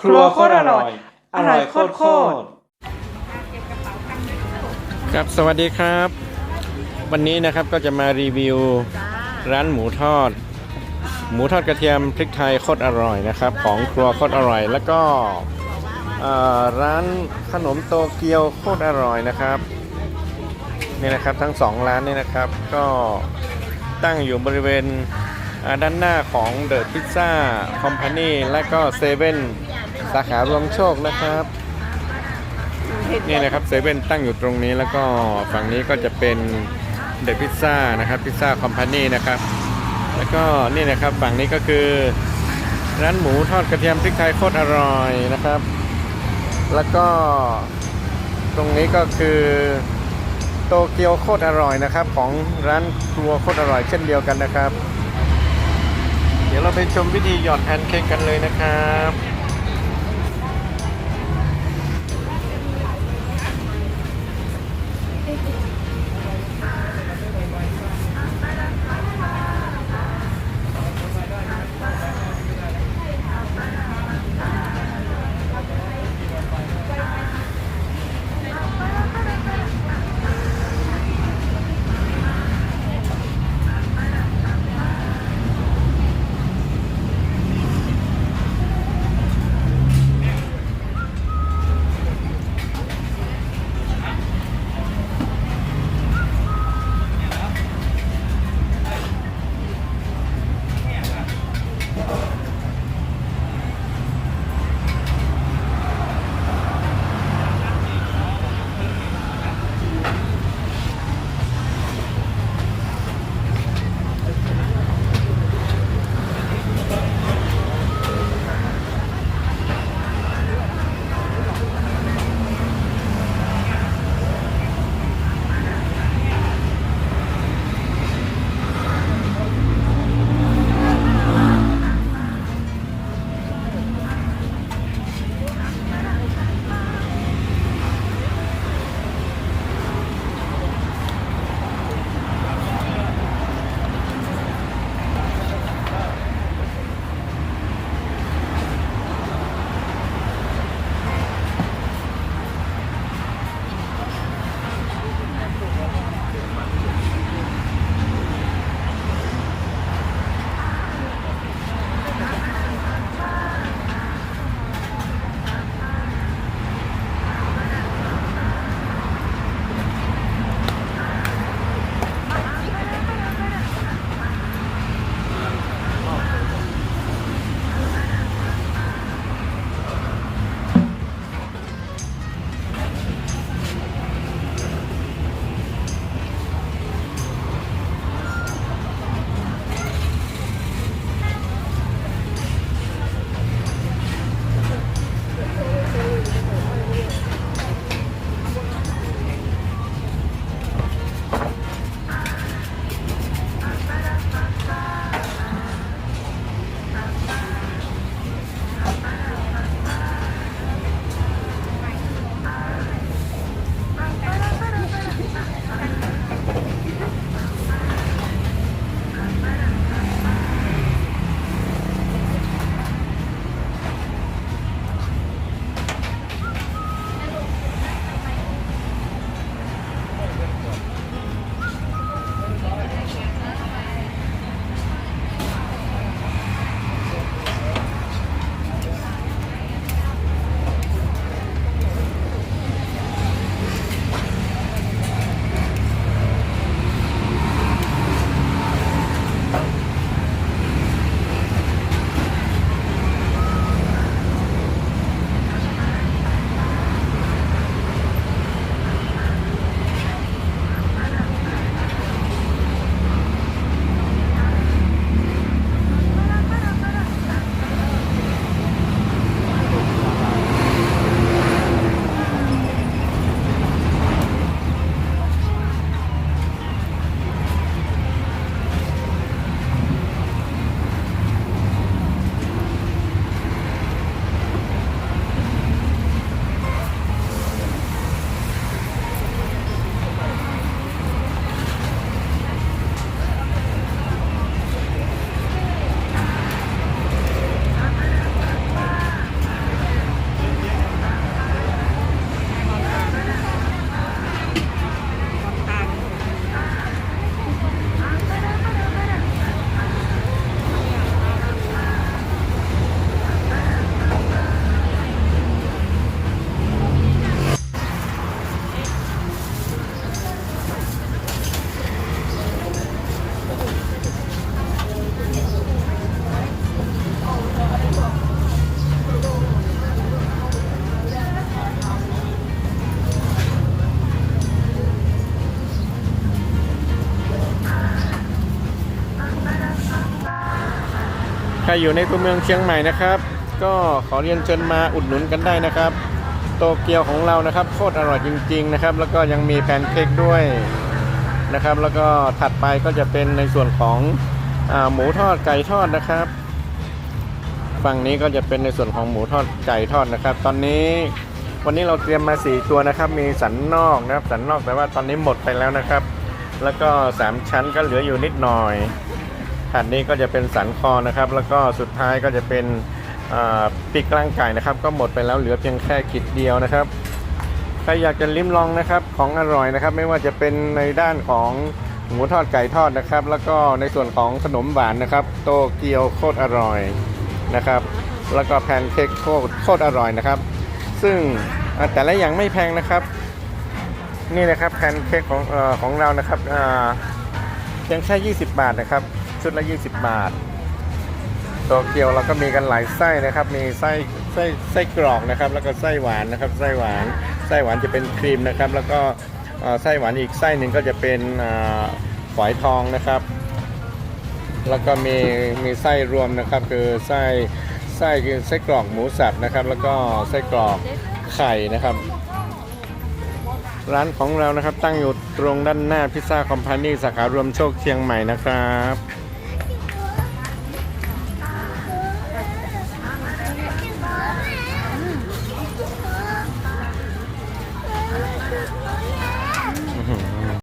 ครัวโคตรอร่อย อร่อยโคตรโคตรครับสวัสดีครับ วันนี้นะครับก็จะมารีวิวร้านหมูทอด หมูทอดกระเทียมพริกไทยโคตรอร่อยนะครับ ของครัวโคตรอร่อย แล้วก็เอ่อร้านขนมโตเกียวโคตรอร่อยนะครับนี่นะครับทั้งสองร้านนี่นะครับ ก็ตั้งอยู่บริเวณอ่าด้านหน้าของเดอะพิซซ่าคอมพานีและก็เซเว่น สาขารวมโชคนะครับ นี่นะครับเซเว่นตั้งอยู่ตรงนี้แล้วก็ฝั่งนี้ก็จะเป็นเดอะพิซซ่านะครับพิซซ่าคอมพานีนะครับ แล้วก็นี่นะครับฝั่งนี้ก็คือ ร้านหมูทอดกระเทียมพริกไทยโคตรอร่อยนะครับ แล้วก็ตรงนี้ก็คือโตเกียวโคตรอร่อยนะครับ ของร้านครัวโคตรอร่อยเช่นเดียวกันนะครับ เดี๋ยวเราไปชมวิธีหยอดแพนเค้กกันเลยนะครับ อยู่ในตัวเมืองเชียงใหม่นะครับ ก็ขอเรียนเชิญมาอุดหนุนกันได้นะครับ โตเกียวของเรานะครับโคตรอร่อยจริง ๆ นะครับ แล้วก็ยังมีแพนเค้กด้วยนะครับ แล้วก็ถัดไปก็จะเป็นในส่วนของอหมูทอดไก่ทอดนะครับฝั่งนี้ก็จะเป็นในส่วนของหมูทอดไก่ทอดนะครับ ตอนนี้วันนี้เราเตรียมมา 4 ตัวนะครับ มีสันนอกนะครับ สันนอกแต่ว่าตอนนี้หมดไปแล้วนะครับ แล้วก็ 3 ชั้นก็เหลืออยู่นิดหน่อย ถัดนี้ก็จะเป็นสันคอนะครับ แล้วก็สุดท้ายก็จะเป็นปีกกลางไก่นะครับ ก็หมดไปแล้วเหลือเพียงแค่ขีดเดียวนะครับใครอยากจะลิ้มลองนะครับของอร่อยนะครับ ไม่ว่าจะเป็นในด้านของหมูทอดไก่ทอดนะครับ แล้วก็ในส่วนของขนมหวานนะครับ โตเกียวโคตรอร่อยนะครับ แล้วก็แพนเค้กโคตรโคตรอร่อยนะครับ ซึ่งแต่ละอย่างไม่แพงนะครับ นี่นะครับแพนเค้กของอของเรานะครับเพียงแค่ 20 บาทนะครับ ชุดละ 20 บาทโตเกียวเราก็มีกันหลายไส้นะครับ มีไส้ไส้ไส้กรอกนะครับ แล้วก็ไส้หวานนะครับ ไส้หวานไส้หวานจะเป็นครีมนะครับ แล้วก็ไส้หวานอีกไส้หนึ่งก็จะเป็นฝอยทองนะครับ แล้วก็มีมีไส้รวมนะครับ คือไส้ไส้คือไส้กรอกหมูสับนะครับ แล้วก็ไส้กรอกไข่นะครับ ร้านของเรานะครับตั้งอยู่ตรงด้านหน้าพิซซ่าคอมพานีสาขารวมโชคเชียงใหม่นะครับ